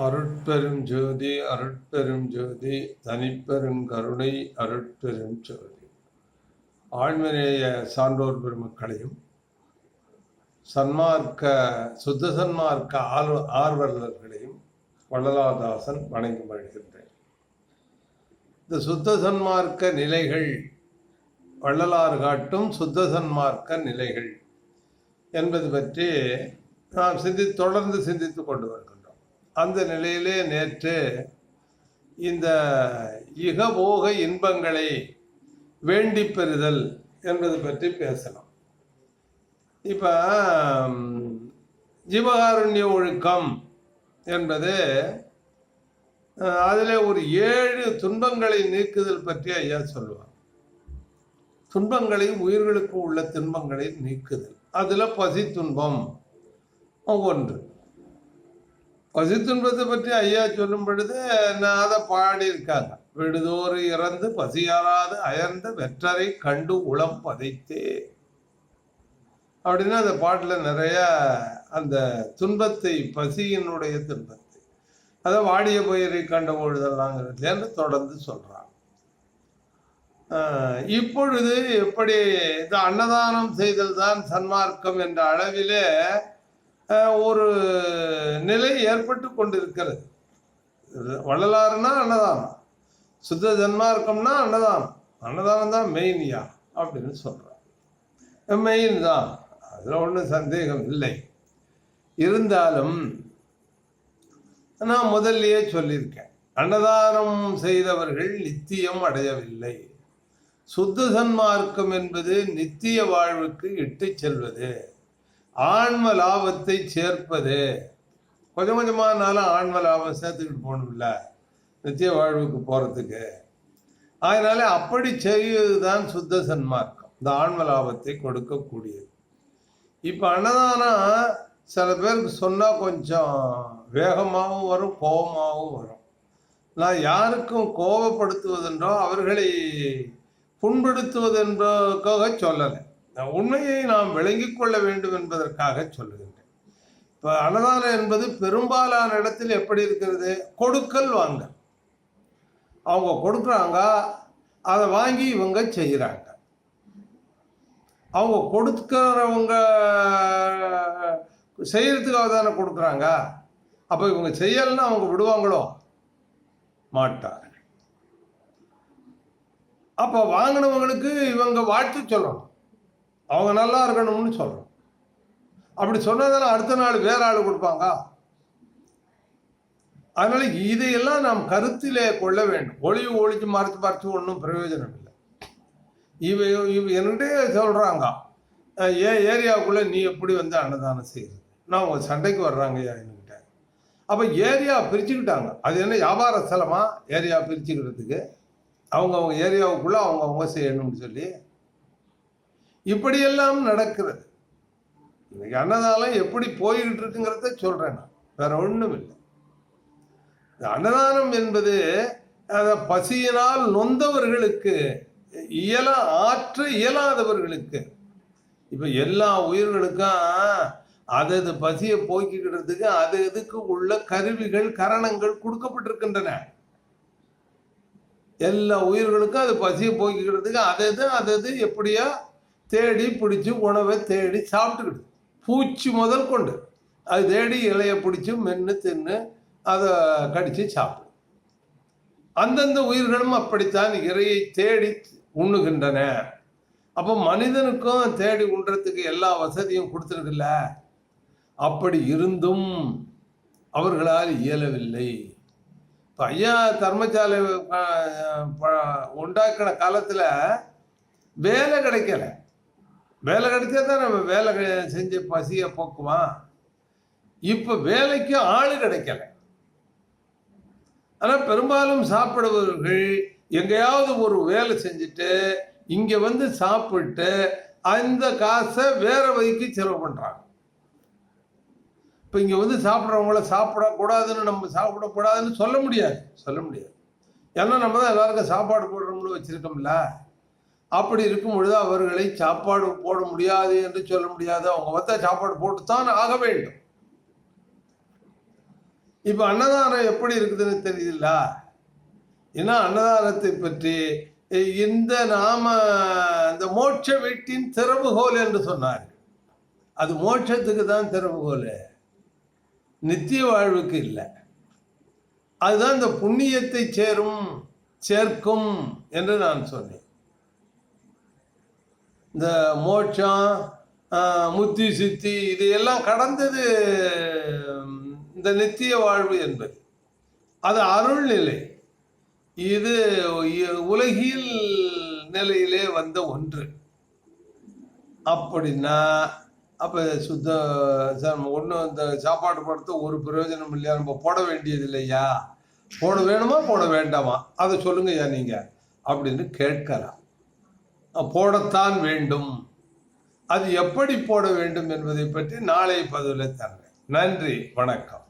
அருட்பெரும் ஜோதி அருட்பெரும் ஜோதி தனிப்பெரும் கருணை அருட்பெரும் ஜோதி. ஆழ்மநேய சான்றோர் பெருமக்களையும் சன்மார்க்க சுத்த சன்மார்க்க ஆர்வ ஆர்வலர்களையும் வள்ளலாதாசன் வணங்கி வருகின்றேன் இந்த சுத்த சன்மார்க்க நிலைகள் வள்ளலார் காட்டும் சுத்த சன்மார்க்க நிலைகள் என்பது பற்றி நாம் சிந்தி தொடர்ந்து சிந்தித்து கொண்டு வருகிறோம். அந்த நிலையிலே நேற்று இந்த இகபோக இன்பங்களை வேண்டி பெறுதல் என்பது பற்றி பேசலாம். இப்போ ஜீவகாருண்ய ஒழுக்கம் என்பது அதில் ஒரு ஏழு துன்பங்களை நீக்குதல் பற்றி ஐயா சொல்லுவார். துன்பங்களை உயிர்களுக்கு உள்ள துன்பங்களை நீக்குதல். அதில் பசி துன்பம் ஒன்று பசி துன்பத்தை பற்றி ஐயா சொல்லும் பொழுது நான் அதை பாடியிருக்காங்க. விடுதோறு இறந்து பசியாராது அயர்ந்த வெற்றரை கண்டு உளம் பதைத்தே. அப்படின்னா அந்த பாட்டில் நிறைய அந்த துன்பத்தை பசியினுடைய துன்பத்தை. அதை வாடிய பயிரை கண்ட பொழுதெல்லாங்கிறதுலேருந்து தொடர்ந்து சொல்கிறாங்க இப்பொழுது எப்படி இந்த அன்னதானம் செய்தல் தான் சன்மார்க்கம் என்ற அளவிலே ஒரு நிலை ஏற்பட்டு கொண்டிருக்கிறது. வள்ளலாறுனா அன்னதானம். சுத்த ஜன்மார்க்கம்னா அன்னதானம். அன்னதானம் தான் மெயின்யா அப்படின்னு சொல்கிறான் மெயின் தான். அதில் ஒன்றும் சந்தேகம் இல்லை. இருந்தாலும் நான் முதல்லையே சொல்லியிருக்கேன். அன்னதானம் செய்தவர்கள் நித்தியம் அடையவில்லை. சுத்த சன்மார்க்கம் என்பது நித்திய வாழ்வுக்கு இட்டு செல்வது. ஆன்ம லாபத்தை சேர்ப்பது. கொஞ்சம் கொஞ்சமானாலும் ஆன்ம லாபம் சேர்த்துக்கிட்டு போகணும்ல. நித்திய வாழ்வுக்கு போகிறதுக்கு அதனால அப்படி செய்வது தான் சுத்த சன்மார்க்கம். இந்த ஆன்ம லாபத்தை கொடுக்கக்கூடியது. இப்போ அன்னதானம் சில பேருக்கு சொன்னால் கொஞ்சம் வேகமாகவும் வரும் கோபமாகவும் வரும். நான் யாருக்கும் கோபப்படுத்துவதென்றோ அவர்களை புண்படுத்துவதென்றோக்காக சொல்லலை. உண்மையை நாம் விளங்கிக் கொள்ள வேண்டும் என்பதற்காக சொல்லுகின்றேன். இப்போ அன்னதானம் என்பது பெரும்பாலான இடத்தில் எப்படி இருக்கிறது? கொடுக்கல் வாங்க அவங்க கொடுக்குறாங்க அதை வாங்கி இவங்க செய்கிறாங்க அவங்க கொடுக்கிறவங்க செய்யறதுக்காக தானே கொடுக்குறாங்க. அப்போ இவங்க செய்யலைன்னா அவங்க விடுவாங்களோ? மாட்டாங்க அப்போ வாங்கினவங்களுக்கு இவங்க வாழ்த்து சொல்லணும். அவங்க நல்லா இருக்கணும்னு சொல்லணும் அப்படி சொன்னதால அடுத்த நாள் வேற ஆள் கொடுப்பாங்க. அதனால இதையெல்லாம் நாம் கருத்திலே கொள்ள வேண்டும். ஒளிவு ஒழிச்சு மறைச்சு மறைச்சு ஒன்றும் பிரயோஜனம் இல்லை. இவ இவ என்கிட்டே சொல்கிறாங்க ஏன் ஏரியாவுக்குள்ளே நீ எப்படி வந்து அன்னதானம் செய்யுது நான் உங்கள் சண்டைக்கு வர்றாங்க என்கிட்ட அப்போ ஏரியா பிரிச்சுக்கிட்டாங்க. அது என்ன வியாபார ஸ்தலமாக ஏரியா பிரிச்சுக்கிறதுக்கு. அவங்கவுங்க ஏரியாவுக்குள்ளே அவங்கவுங்க செய்யணும்னு சொல்லி இப்படியெல்லாம் நடக்கிறது இன்னைக்கு அன்னதானம் எப்படி போய்கிட்டு இருக்குங்கிறத சொல்றேன் நான். வேற ஒன்றும் இல்லை. அன்னதானம் என்பது அதை பசியினால் நொந்தவர்களுக்கு இயல ஆற்ற இயலாதவர்களுக்கு இப்போ எல்லா உயிர்களுக்கும் அது அது பசியை போக்கிக்கிறதுக்கு அது இதுக்கு உள்ள கருவிகள் கரணங்கள் கொடுக்கப்பட்டிருக்கின்றன. எல்லா உயிர்களுக்கும் அது பசியை போக்கிக்கிறதுக்கு அது இது அது எப்படியா தேடி பிடிச்சி உணவை தேடி சாப்பிட்டுக்கிடுது பூச்சி முதல் கொண்டு. அது தேடி இலையை பிடிச்சி மென்று தின்னு அதை கடித்து சாப்பிடும். அந்தந்த உயிர்களும் அப்படித்தான் இறையை தேடி உண்ணுகின்றன. அப்போ மனிதனுக்கும் தேடி உண்றதுக்கு எல்லா வசதியும் கொடுத்துருக்குல்ல? அப்படி இருந்தும் அவர்களால் இயலவில்லை. இப்போ ஐயா தர்மசாலை உண்டாக்கின காலத்தில் வேலை கிடைக்கல. வேலை கிடைச்சா தான் நம்ம வேலை செஞ்சு பசியை போக்குவான். இப்போ வேலைக்கு ஆள் கிடைக்கல. ஆனால் பெரும்பாலும் சாப்பிடுபவர்கள் எங்கேயாவது ஒரு வேலை செஞ்சுட்டு இங்கே வந்து சாப்பிட்டு அந்த காசை வேற வழிக்கு செலவு பண்ணுறாங்க இப்போ இங்கே வந்து சாப்பிட்றவங்கள சாப்பிடக்கூடாதுன்னு நம்ம சாப்பிடக்கூடாதுன்னு சொல்ல முடியாது. சொல்ல முடியாது. ஏன்னா நம்ம தான் எல்லாருக்கும் சாப்பாடு போடுறோம்னு வச்சுருக்கோம்ல. அப்படி இருக்கும் பொழுது அவர்களை சாப்பாடு போட முடியாது என்று சொல்ல முடியாது. அவங்க பார்த்தா சாப்பாடு போட்டு தான் ஆக வேண்டும். இப்போ அன்னதானம் எப்படி இருக்குதுன்னு தெரியல ஏன்னா அன்னதானத்தை பற்றி? இந்த நாம இந்த மோட்ச வீட்டின் திறவுகோல் என்று சொன்னார் அது மோட்சத்துக்கு தான் திறவுகோல். நித்திய வாழ்வுக்கு இல்லை. அதுதான் இந்த புண்ணியத்தை சேரும் சேர்க்கும் என்று நான் சொன்னேன். இந்த மோட்சம் முத்தி சித்தி இது எல்லாம் கடந்தது இந்த நித்திய வாழ்வு என்பது. அது அருள்நிலை இது உலகில் உலகியல் நிலையிலே வந்த ஒன்று. அப்படின்னா அப்போ சுத்த ஒன்றும் இந்த சாப்பாடு படத்தை ஒரு பிரயோஜனம் இல்லையா? நம்ம போட வேண்டியது இல்லையா? போட வேணுமா? போட வேண்டாமா? அதை சொல்லுங்க ஐயா நீங்கள் அப்படின்னு கேட்கலாம். போடத்தான் வேண்டும். அது எப்படி போட வேண்டும் என்பதை பற்றி நாளை பதிவில் தர்றேன் நன்றி வணக்கம்.